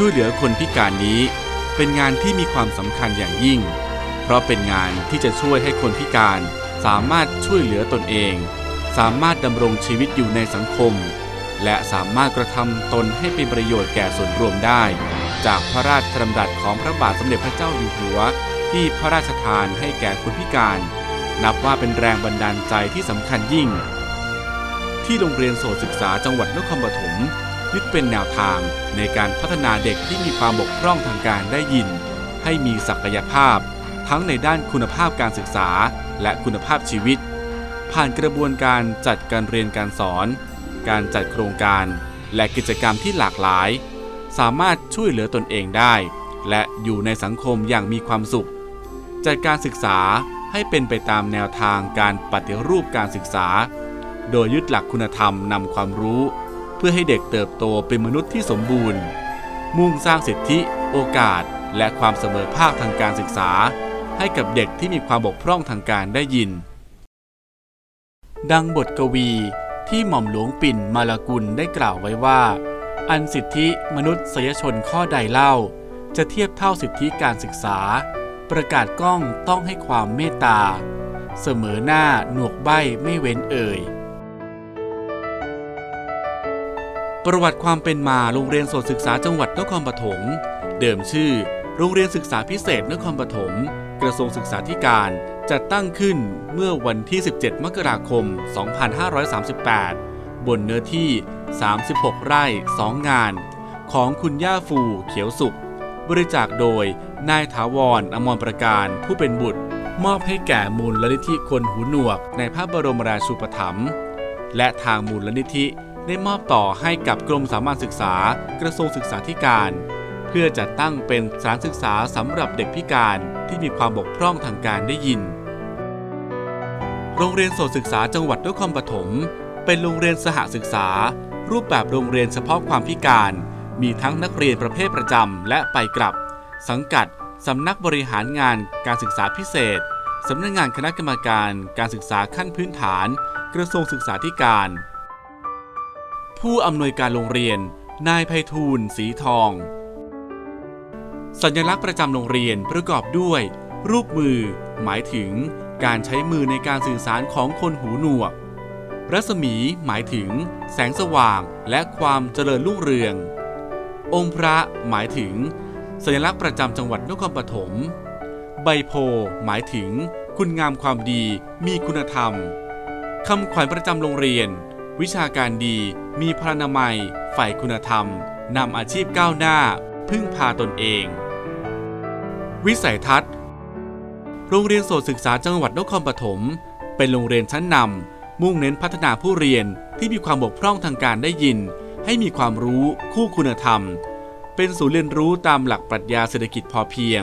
ช่วยเหลือคนพิการนี้ เป็นงานที่มีความสำคัญอย่างยิ่ง เพราะเป็นงานที่จะช่วยให้คนพิการสามารถช่วยเหลือตนเอง สามารถดำรงชีวิตอยู่ในสังคม และสามารถกระทำตนให้เป็นประโยชน์แก่ส่วนรวมได้ จากพระราชดำรัสของพระบาทสมเด็จพระเจ้าอยู่หัว ที่พระราชทานให้แก่คนพิการ นับว่าเป็นแรงบันดาลใจที่สำคัญยิ่ง ที่โรงเรียนโสตศึกษาจังหวัดนครปฐม ยึดเป็นแนวทางในการพัฒนาเด็กที่มีความบกพร่องทางการได้ยิน ให้มีศักยภาพ ทั้งในด้านคุณภาพการศึกษา และคุณภาพชีวิต ผ่านกระบวนการจัดการเรียนการสอน การจัดโครงการ และกิจกรรมที่หลากหลาย สามารถช่วยเหลือตนเองได้ และอยู่ในสังคมอย่างมีความสุข จัดการศึกษาให้เป็นไปตามแนวทางการปฏิรูปการศึกษา โดยยึดหลักคุณธรรมนำความรู้ เพื่อให้เด็กเติบโตเป็นมนุษย์ที่สมบูรณ์ มุ่งสร้างสิทธิ โอกาส และความเสมอภาคทางการศึกษา ให้กับเด็กที่มีความบกพร่องทางการได้ยิน ดังบทกวีที่หม่อมหลวงปิ่นมาลากุลได้กล่าวไว้ว่า อันสิทธิมนุษยชนข้อใดเล่า จะเทียบเท่าสิทธิการศึกษา ประกาศกล้องต้องให้ความเมตตา เสมอหน้าหนวกใบไม่เว้นเอ่ย ประวัติความเป็นมาโรงเรียนสตศึกษาจังหวัดนครปฐมเดิมชื่อ โรงเรียนศึกษาพิเศษนครปฐมกระทรวงศึกษาธิการจัดตั้งขึ้นเมื่อวันที่ 17 มกราคม 2538 บนเนื้อที่ 36 ไร่ 2 งาน ของคุณย่าฟูเขียวสุข บริจาคโดยนายถาวรอมรประการผู้เป็นบุตร มอบให้แก่มูลนิธิคนหูหนวกในพระบรมราชูปถัมภ์และทางมูลนิธิ ได้มอบต่อให้กับกรมสามัญศึกษากระทรวงศึกษาธิการ เพื่อจัดตั้งเป็นสถานศึกษาสำหรับเด็กพิการที่มีความบกพร่องทางการได้ยิน โรงเรียนโสตศึกษาจังหวัดนครปฐมเป็นโรงเรียนสหศึกษา รูปแบบโรงเรียนเฉพาะความพิการ มีทั้งนักเรียนประเภทประจำและไปกลับ สังกัดสำนักบริหารงานการศึกษาพิเศษสำนักงานคณะกรรมการการศึกษาขั้นพื้นฐาน กระทรวงศึกษาธิการ ผู้อำนวยการโรงเรียน นายไพฑูรย์สีทอง สัญลักษณ์ประจำโรงเรียนประกอบด้วย รูปมือ หมายถึงการใช้มือในการสื่อสารของคนหูหนวก รัศมีหมายถึง แสงสว่างและความเจริญรุ่งเรือง องค์พระหมายถึง สัญลักษณ์ประจำจังหวัดนครปฐม ใบโพหมายถึง คุณงามความดีมีคุณธรรมคำขวัญประจำโรงเรียน วิชาการดีมีพระนามัย ฝ่ายคุณธรรมนำอาชีพก้าวหน้า พึ่งพาตนเอง วิสัยทัศน์ โรงเรียนโสตศึกษาจังหวัดนครปฐมเป็นโรงเรียนชั้นนำมุ่งเน้นพัฒนาผู้เรียนที่มีความบกพร่องทางการได้ยิน ให้มีความรู้คู่คุณธรรม เป็นศูนย์เรียนรู้ตามหลักปรัชญาเศรษฐกิจพอเพียง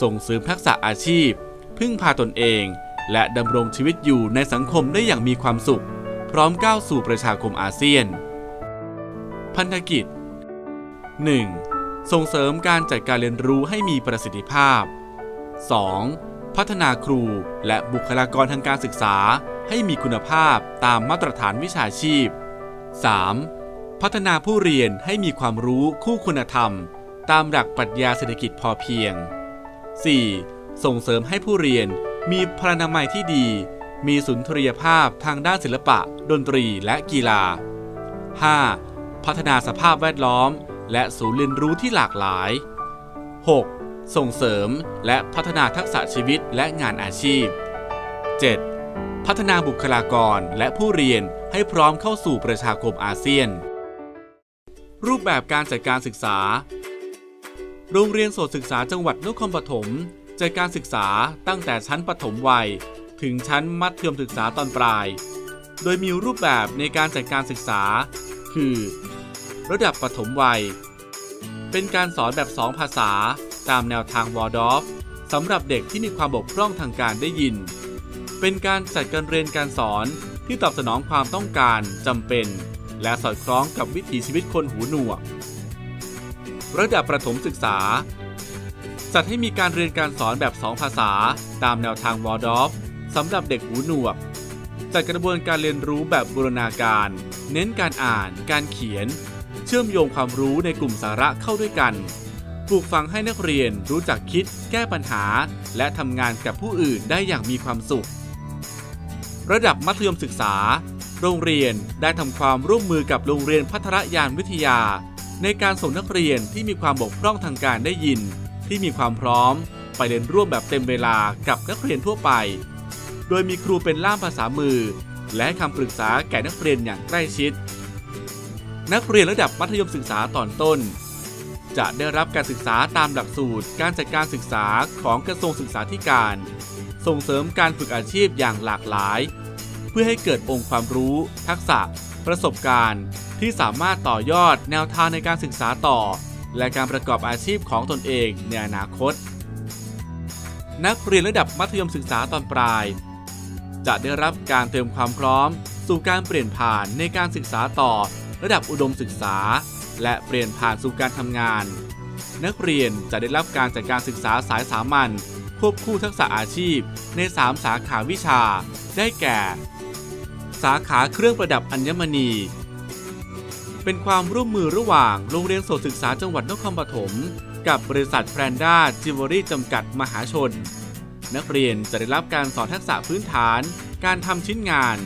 ส่งเสริมทักษะอาชีพ พึ่งพาตนเอง และดำรงชีวิตอยู่ในสังคมได้อย่างมีความสุข พร้อมก้าวสู่ประชาคมอาเซียน พันธกิจ 1. ส่งเสริมการจัดการเรียนรู้ให้มีประสิทธิภาพ 2. พัฒนาครูและบุคลากรทางการศึกษาให้มีคุณภาพตามมาตรฐานวิชาชีพ 3. พัฒนาผู้เรียนให้มีความรู้คู่คุณธรรม ตามหลักปรัชญาเศรษฐกิจพอเพียง 4. ส่งเสริมให้ผู้เรียนมีพลานามัยที่ดี มีสุนทรียภาพทางด้านศิลปะ ดนตรีและกีฬา 5. พัฒนาสภาพแวดล้อม และศูนย์เรียนรู้ที่หลากหลาย 6. ส่งเสริมและพัฒนาทักษะชีวิตและงานอาชีพ 7. พัฒนาบุคลากรและผู้เรียนให้พร้อมเข้าสู่ประชาคมอาเซียน รูปแบบการจัดการศึกษา โรงเรียนโสตศึกษาจังหวัดนครปฐมจัดการศึกษาตั้งแต่ชั้นปฐมวัย ถึงชั้นมัธยมศึกษาตอนปลาย โดยมีรูปแบบในการจัดการศึกษา คือ ระดับปฐมวัย เป็นการสอนแบบ 2 ภาษา ตามแนวทางวอร์ดอฟสำหรับเด็กที่มีความบกพร่องทางการได้ยิน เป็นการจัดการเรียนการสอนที่ตอบสนองความต้องการจำเป็น และสอดคล้องกับวิถีชีวิตคนหูหนวก ระดับประถมศึกษาจัดให้มีการเรียนการสอนแบบ 2 ภาษา ตามแนวทางวอร์ดอฟ สำหรับเด็กหูหนวกจัดกระบวนการเรียนรู้แบบบูรณาการ เน้นการอ่าน การเขียนใชื่อมโยงความรู้ในกลุ่มสาระเข้าด้วยกัน ปลูกฝังให้นักเรียนรู้จักคิด แก้ปัญหา และทำงานกับผู้อื่นได้อย่างมีความสุข ระดับมัธยมศึกษา โรงเรียนได้ทำความร่วมมือกับโรงเรียนพัทรยานวิทยา ในการส่งนักเรียนที่มีความบกพร่องทางการได้ยิน ที่มีความพร้อม ไปเรียนร่วมแบบเต็มเวลากับนักเรียนทั่วไป โดยมีครูเป็นล่ามภาษามือ และให้คำปรึกษาแก่นักเรียนอย่างใกล้ชิด นักเรียนระดับมัธยมศึกษาตอนต้น จะได้รับการศึกษาตามหลักสูตร การจัดการศึกษาของกระทรวงศึกษาธิการ ส่งเสริมการฝึกอาชีพอย่างหลากหลาย เพื่อให้เกิดองค์ความรู้ ทักษะ ประสบการณ์ ที่สามารถต่อยอดแนวทางในการศึกษาต่อ และการประกอบอาชีพของตนเองในอนาคตนักเรียนระดับมัธยมศึกษาตอนปลาย จะได้รับการเตรียมความพร้อม สู่การเปลี่ยนผ่านในการศึกษาต่อระดับอุดมศึกษา และเปลี่ยนผ่านสู่การทำงาน นักเรียนจะได้รับการจัดการศึกษาสายสามัญควบคู่ทักษะอาชีพใน 3 สาขาวิชา ได้แก่ สาขาเครื่องประดับอัญมณี เป็นความร่วมมือระหว่างโรงเรียนโสตศึกษาจังหวัดนครปฐมกับบริษัทแพรนด้าจิวเวลรี่จำกัดมหาชน นักเรียนจะได้รับการสอนทักษะพื้นฐาน การทำชิ้นงาน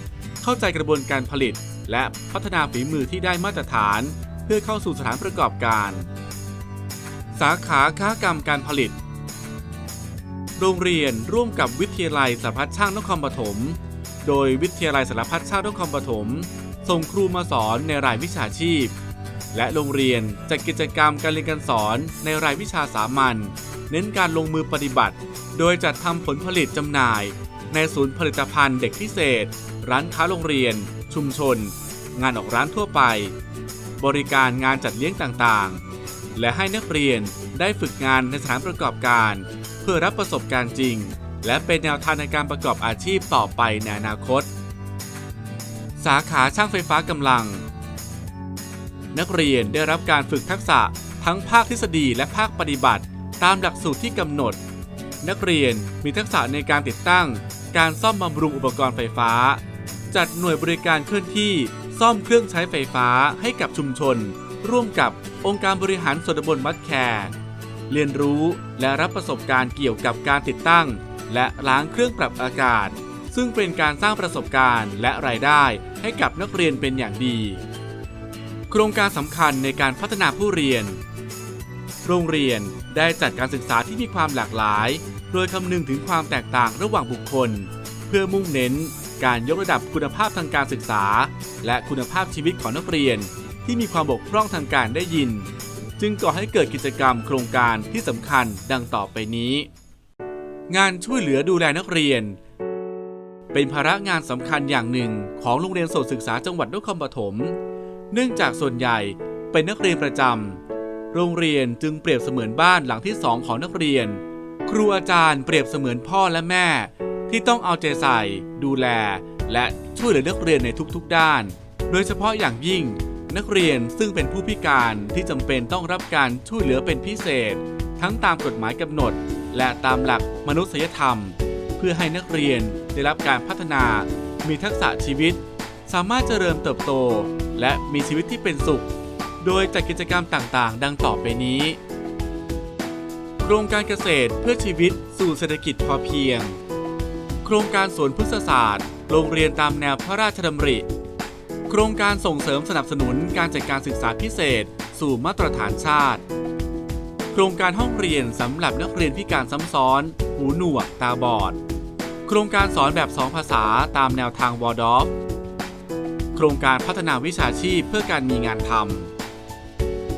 เข้าใจกระบวนการผลิต และพัฒนาฝีมือที่ได้มาตรฐาน เพื่อเข้าสู่สถานประกอบการ สาขาค้ากรรมการผลิต โรงเรียนร่วมกับวิทยาลัยสารพัดช่างนครปฐม โดยวิทยาลัยสารพัดช่างนครปฐมส่งครูมาสอนในรายวิชาชีพ และโรงเรียนจัดกิจกรรมการเรียนการสอนในรายวิชาสามัญเน้นการลงมือปฏิบัติ โดยจัดทำผลผลิตจำหน่าย ในศูนย์ผลิตภัณฑ์เด็กพิเศษ ร้านค้าโรงเรียน ชุมชน งานออกร้านทั่วไป บริการงานจัดเลี้ยงต่างๆ และให้นักเรียนได้ฝึกงานในสถานประกอบการ เพื่อรับประสบการณ์จริง และเป็นแนวทางในการประกอบอาชีพต่อไปในอนาคต สาขาช่างไฟฟ้ากำลัง นักเรียนได้รับการฝึกทักษะทั้งภาคทฤษฎีและภาคปฏิบัติ ตามหลักสูตรที่กำหนด นักเรียนมีทักษะในการติดตั้ง การซ่อมบำรุงอุปกรณ์ไฟฟ้า จัดหน่วยบริการเคลื่อนที่ซ่อมเครื่องใช้ไฟฟ้าให้กับชุมชน ร่วมกับองค์การบริหารส่วนตำบลมัดแคร์เรียนรู้และรับประสบการณ์เกี่ยวกับการติดตั้ง และล้างเครื่องปรับอากาศ ซึ่งเป็นการสร้างประสบการณ์และรายได้ให้กับนักเรียนเป็นอย่างดี โครงการสำคัญในการพัฒนาผู้เรียน โรงเรียนได้จัดการศึกษาที่มีความหลากหลาย โดยคำนึงถึงความแตกต่างระหว่างบุคคล เพื่อมุ่งเน้นการยกระดับคุณภาพทางการศึกษา และคุณภาพชีวิตของนักเรียน ที่มีความบกพร่องทางการได้ยิน จึงก่อให้เกิดกิจกรรมโครงการที่สำคัญดังต่อไปนี้ งานช่วยเหลือดูแลนักเรียน เป็นภาระงานสำคัญอย่างหนึ่งของโรงเรียนสตศึกษาจังหวัดนครปฐม เนื่องจากส่วนใหญ่เป็นนักเรียนประจำโรงเรียนจึงเปรียบเสมือนบ้านหลังที่สองของนักเรียน ครูอาจารย์เปรียบเสมือนพ่อและแม่ ที่ต้องเอาใจใส่ ดูแล และช่วยเหลือนักเรียนในทุกๆด้าน โดยเฉพาะอย่างยิ่ง นักเรียนซึ่งเป็นผู้พิการที่จำเป็นต้องรับการช่วยเหลือเป็นพิเศษ ทั้งตามกฎหมายกำหนด และตามหลักมนุษยธรรม เพื่อให้นักเรียนได้รับการพัฒนา มีทักษะชีวิต สามารถเจริญเติบโต และมีชีวิตที่เป็นสุข โดยจัดกิจกรรมต่างๆ ดังต่อไปนี้ โครงการเกษตรเพื่อชีวิตสู่เศรษฐกิจพอเพียง โครงการสวนพฤกษศาสตร์ โรงเรียนตามแนวพระราชดำริ โครงการส่งเสริมสนับสนุนการจัดการศึกษาพิเศษ สู่มาตรฐานชาติ โครงการห้องเรียนสำหรับนักเรียนพิการซ้ำซ้อน หูหนวก ตาบอด โครงการสอนแบบสองภาษาตามแนวทางวอร์ดอฟ โครงการพัฒนาวิชาชีพเพื่อการมีงานทำ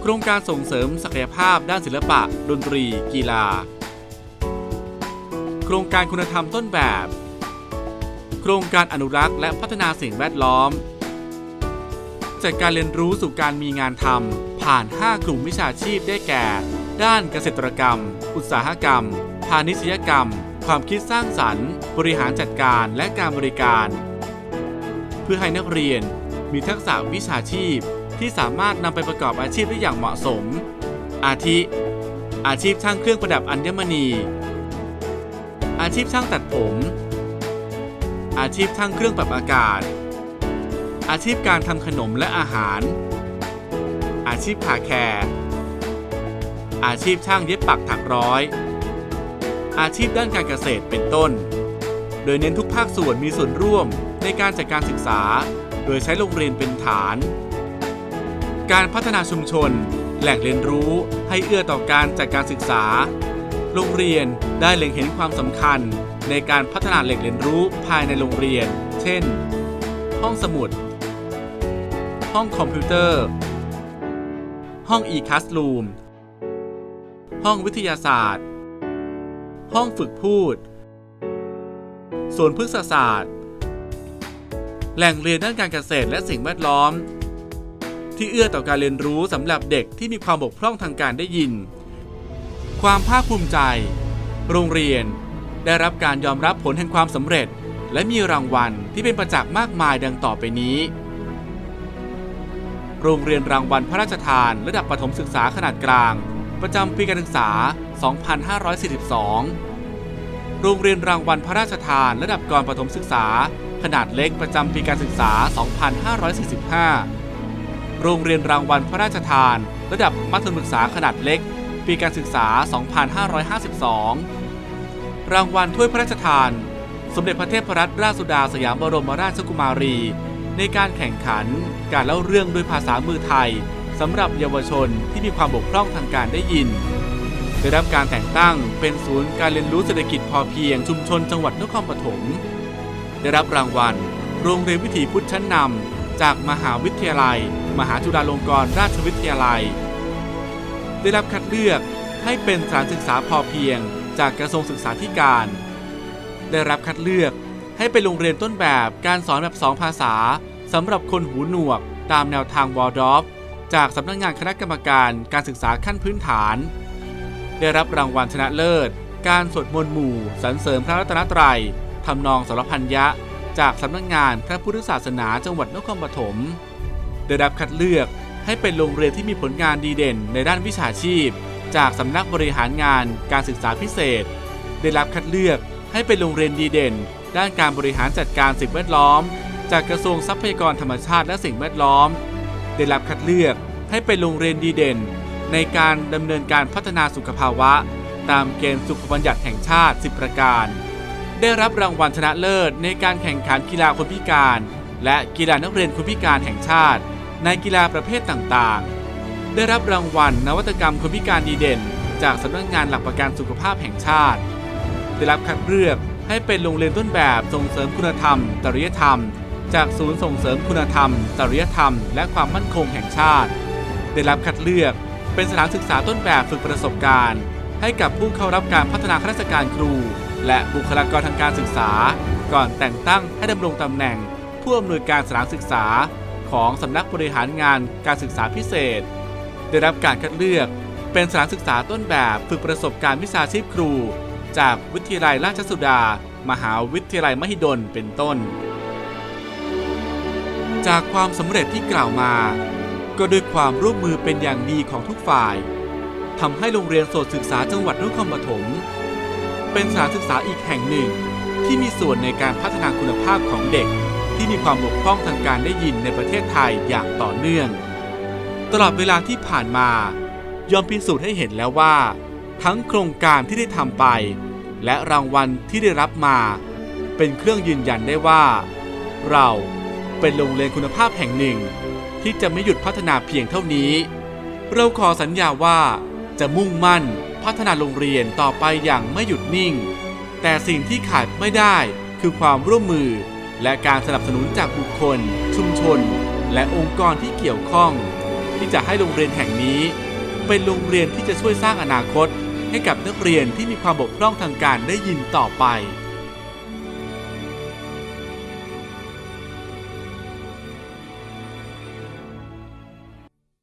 ครงการส่งเสริมศักยภาพด้านศิลปะ ดนตรี กีฬา โครงการคุณธรรมต้นแบบ โครงการอนุรักษ์และพัฒนาสิ่งแวดล้อมจัดการเรียนรู้สู่การมีงานทำผ่าน 5 กลุ่มวิชาชีพได้แก่ ด้านเกษตรกรรม อุตสาหกรรม พาณิชยกรรม ความคิดสร้างสรรค์ บริหารจัดการและการบริการ เพื่อให้นักเรียนมีทักษะวิชาชีพ ที่สามารถนำไปประกอบอาชีพได้อย่างเหมาะสม อาทิ อาชีพช่างเครื่องประดับอัญมณี อาชีพช่างตัดผม อาชีพช่างเครื่องปรับอากาศ อาชีพการทำขนมและอาหาร อาชีพคาแคร์อาชีพช่างเย็บปักถักร้อย อาชีพด้านการเกษตรเป็นต้น โดยเน้นทุกภาคส่วนมีส่วนร่วมในการจัดการศึกษา โดยใช้โรงเรียนเป็นฐาน การพัฒนาชุมชน แหล่งเรียนรู้ให้เอื้อต่อการจัดการศึกษา โรงเรียนได้เล็งเห็นความสำคัญ ในการพัฒนาแหล่งเรียนรู้ภายในโรงเรียน เช่น ห้องสมุด ห้องคอมพิวเตอร์ ห้อง e-classroom ห้องวิทยาศาสตร์ ห้องฝึกพูดสวนพฤกษศาสตร์ แหล่งเรียนด้านการเกษตรและสิ่งแวดล้อม ที่เอื้อต่อการเรียนรู้สำหรับเด็กที่มีความบกพร่องทางการได้ยิน ความภาคภูมิใจ โรงเรียน ได้รับการยอมรับผลแห่งความสำเร็จ และมีรางวัลที่เป็นประจักษ์มากมายดังต่อไปนี้ โรงเรียนรางวัลพระราชทาน ระดับประถมศึกษาขนาดกลาง ประจำปีการศึกษา 2542 โรงเรียนรางวัลพระราชทาน ระดับก่อนประถมศึกษา ขนาดเล็กประจำปีการศึกษา 2545 โรงเรียนรางวัลพระราชทาน ระดับมัธยมศึกษาขนาดเล็ก ปีการศึกษา 2552 รางวัลถ้วยพระราชทาน สมเด็จพระเทพรัตนราชสุดาสยามบรมราชกุมารี ในการแข่งขันการเล่าเรื่องด้วยภาษามือไทยสำหรับเยาวชนที่มีความบกพร่องทางการได้ยิน ได้รับการแต่งตั้งเป็นศูนย์การเรียนรู้เศรษฐกิจพอเพียงชุมชนจังหวัดนครปฐม ได้รับรางวัล โรงเรียนวิถีพุทธชั้นนำ จากมหาวิทยาลัย มหาจุฬาลงกรณราชวิทยาลัย ได้รับคัดเลือกให้เป็นสถานศึกษาพอเพียง จากกระทรวงศึกษาธิการ ได้รับคัดเลือกให้เป็นโรงเรียนต้นแบบการสอนแบบสองภาษาสำหรับคนหูหนวก ตามแนวทางวอลดอฟจากสำนักงานคณะกรรมการการศึกษาขั้นพื้นฐาน ได้รับรางวัลชนะเลิศ การสวดมนต์หมู่สรรเสริมพระรัตนตรัยทำนองสารพัญญะ จากสำนักงานพระพุทธศาสนาจังหวัดนครปฐมได้รับคัดเลือกให้เป็นโรงเรียนที่มีผลงานดีเด่นในด้านวิชาชีพ จากสำนักบริหารงานการศึกษาพิเศษ ได้รับคัดเลือกให้เป็นโรงเรียนดีเด่น ด้านการบริหารจัดการสิ่งแวดล้อม จากกระทรวงทรัพยากรธรรมชาติและสิ่งแวดล้อม ได้รับคัดเลือกให้เป็นโรงเรียนดีเด่น ในการดำเนินการพัฒนาสุขภาวะ ตามเกณฑ์สุขบัญญัติแห่งชาติ 10 ประการ ได้รับรางวัลชนะเลิศในการแข่งขันกีฬาคนพิการ และกีฬานักเรียนคนพิการแห่งชาติ ในกีฬาประเภทต่างๆ ได้รับรางวัลนวัตกรรมคนพิการดีเด่น จากสำนักงานหลักประกันสุขภาพแห่งชาติ ได้รับคัดเลือกให้เป็นโรงเรียนต้นแบบส่งเสริมคุณธรรมจริยธรรม จากศูนย์ส่งเสริมคุณธรรมจริยธรรม และความมั่นคงแห่งชาติ ได้รับคัดเลือกเป็นสถานศึกษาต้นแบบฝึกประสบการณ์ ให้กับผู้เข้ารับการพัฒนาข้าราชการครู และบุคลากรทางการศึกษา ก่อนแต่งตั้งให้ดำรงตำแหน่ง ผู้อำนวยการสถานศึกษา ของสำนักบริหารงานการศึกษาพิเศษ ได้รับการคัดเลือกเป็นสถานศึกษาต้นแบบฝึกประสบการณ์วิชาชีพครู จากวิทยาลัยราชสุดา มหาวิทยาลัยมหิดลเป็นต้น จากความสำเร็จที่กล่าวมา ก็ด้วยความร่วมมือเป็นอย่างดีของทุกฝ่ายทำให้โรงเรียนโสตศึกษาจังหวัดนครปฐม เป็นสถานศึกษาอีกแห่งหนึ่ง ที่มีส่วนในการพัฒนาคุณภาพของเด็ก ที่มีความบกพร่องทางการได้ยินในประเทศไทยอย่างต่อเนื่อง ตลอดเวลาที่ผ่านมายอมพิสูจน์ให้เห็นแล้วว่า ทั้งโครงการที่ได้ทำไป และรางวัลที่ได้รับมา เป็นเครื่องยืนยันได้ว่า เราเป็นโรงเรียนคุณภาพแห่งหนึ่ง ที่จะไม่หยุดพัฒนาเพียงเท่านี้ เราขอสัญญาว่า จะมุ่งมั่น พัฒนาโรงเรียนต่อไปอย่างไม่หยุดนิ่ง แต่สิ่งที่ขาดไม่ได้คือความร่วมมือ และการสนับสนุนจากบุคคล ชุมชน และองค์กรที่เกี่ยวข้อง ที่จะให้โรงเรียนแห่งนี้ เป็นโรงเรียนที่จะช่วยสร้างอนาคต ให้กับนักเรียนที่มีความบกพร่องทางการได้ยินต่อไป